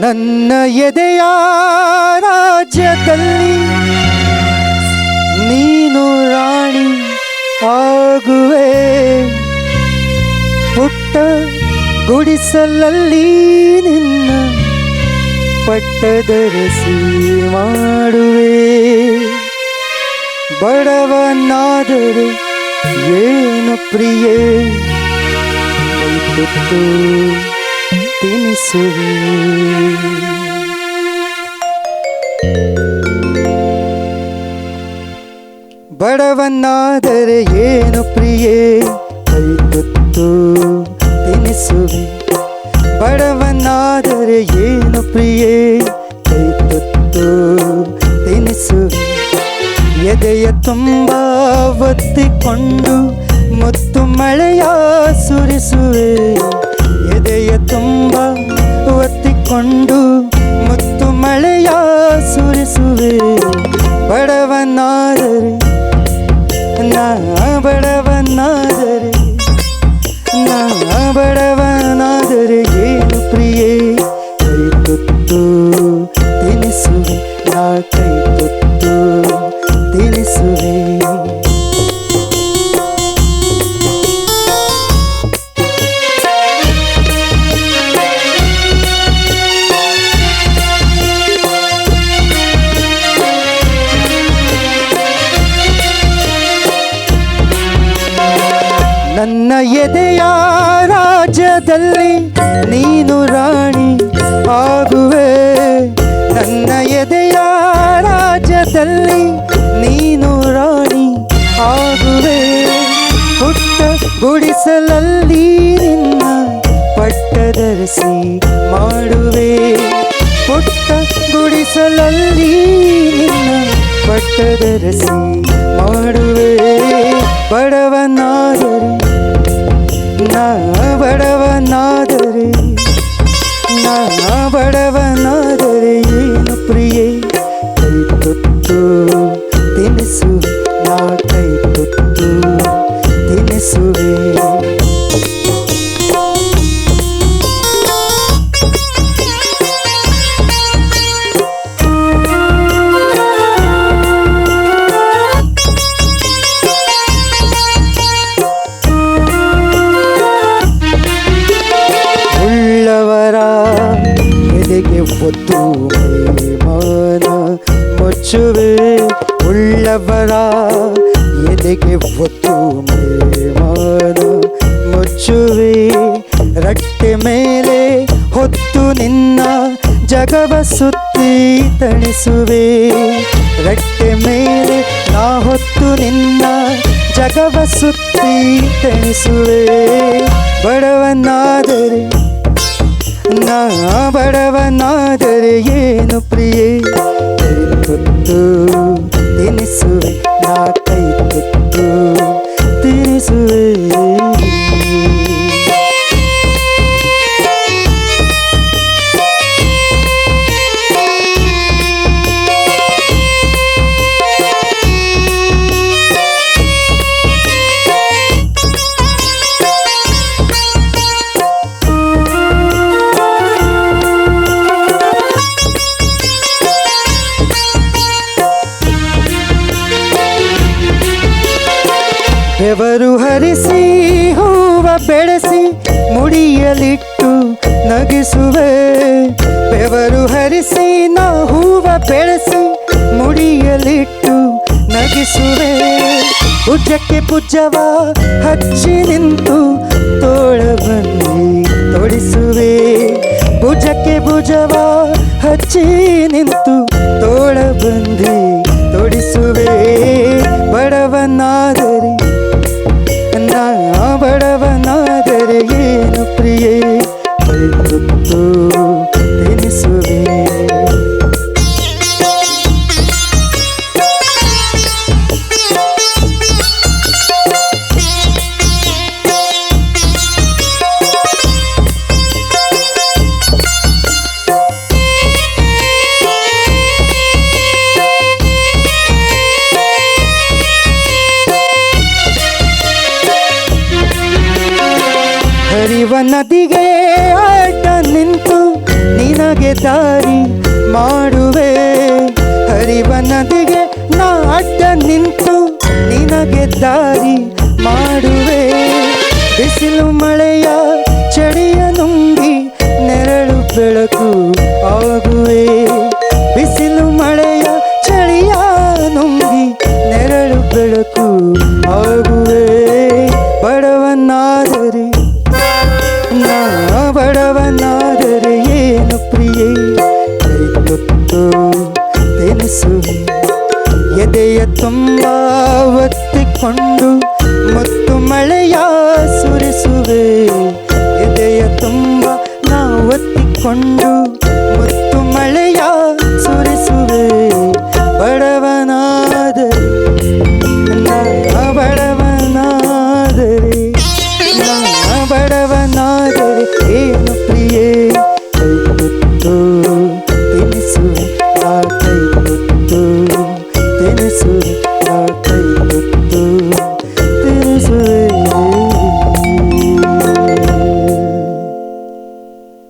ನನ್ನ ಎದೆಯ ರಾಜ್ಯದಲ್ಲಿ ನೀನು ರಾಣಿ ಆಗುವೆ. ಪುಟ್ಟ ಗುಡಿಸಲಲ್ಲಿ ನಿನ್ನ ಪಟ್ಟದರಸಿ ಮಾಡುವೆ. ಬಡವನಾದರೆ ಏನು ಪ್ರಿಯೇ? ತಿನಿಸುವೆ. ಬಡವನಾದರೆ ಏನು ಪ್ರಿಯೇ? ಕೈ ತುತ್ತು ತಿನಿಸುವೆ. ಬಡವನಾದರೆ ಏನು ಪ್ರಿಯೇ? ಕೈ ತುತ್ತು ತಿನಿಸುವೆ. ಎದೆಯ ತುಂಬ ಒತ್ತಿಕೊಂಡು ಮುತ್ತು ಮಳೆಯ ಸುರಿಸುವೆ. ಎದೆಯ ರಾಜ್ಯದಲ್ಲಿ ನೀನು ರಾಣಿ ಆಗುವೆ. ನನ್ನ ಎದೆಯ ರಾಜ್ಯದಲ್ಲಿ ನೀನು ರಾಣಿ ಆಗುವೆ. ಪುಟ್ಟ ಗುಡಿಸಲಲ್ಲಿ ನಿನ್ನ ಪಟ್ಟದರಸಿ ಮಾಡುವೆ. ಪುಟ್ಟ ಗುಡಿಸಲಲ್ಲಿ ನಿನ್ನ ಪಟ್ಟದರಸಿ ಮಾಡುವೆ. ಬಡವನಾದರೆ ನಾ ಬಡವನಾದರೆ ನಾ ಬಡವನಾದರೆ ಒತ್ತು ಮಾನ ಮುಚ್ಚುವೆ ಉಳ್ಳವರ ಎದೆಗೆ ಒತ್ತು ಮಾನ ಮುಚ್ಚುವೆ ರಟ್ಟೆ ಮೇಲೆ ಹೊತ್ತು ನಿನ್ನ ಜಗವ ಸುತ್ತಿ ತಣಿಸುವೆ. ರಟ್ಟೆ ಮೇಲೆ ನಾ ಹೊತ್ತು ನಿನ್ನ ಜಗವ ಸುತ್ತಿ ತಣಿಸುವೆ. ಬಡವನಾದರೆ ಬಡವನಾದರೆ ಏನು ಪ್ರಿಯೇ? ಬೆವರು ಹರಿಸಿ, ಹೂವ ಬೆಳೆಸಿ, ಮುಡಿಯಲಿಟ್ಟು ನಗಿಸುವೆ. ಬೆವರು ಹರಿಸಿ, ನಾ ಹೂವ ಬೆಳೆಸಿ, ಮುಡಿಯಲಿಟ್ಟು ನಗಿಸುವೆ. ಭುಜಕ್ಕೆ ಭುಜವ ಹಚ್ಚಿ ನಿಂತು ತೋಳವನ್ನು ತೊಡಿಸುವೆ. ಭುಜಕ್ಕೆ ಭುಜವ ಹಚ್ಚಿ ನಿಂತು ತೋಳ ಬಂದಿ ತುತ್ತು ತಿನಿಸುವೆ ಹರಿವ ನದಿಗೆ ಅಡ್ಡ ನಿಂತು ದಾರಿ ಮಾಡುವೆ. ಹರಿವ ನದಿಗೆ ನಾ ಅಡ್ಡ ನಿಂತು ನಿನಗೆ ದಾರಿ ಮಾಡುವೆ. ಬಿಸಿಲು ಮಳೆಯ ಚಳಿಯ ನುಂಗಿ ನೆರಳು ಬೆಳಕು ಆಗುವೆ. ಬಿಸಿಲು ಮಳೆಯ ಚಳಿಯ ನುಂಗಿ ನೆರಳು ಬೆಳಕು ಆಗುವೆ. ಬಡವನಾದರೆ, ನಾ ಬಡವನಾದರೆ ತುಂಬ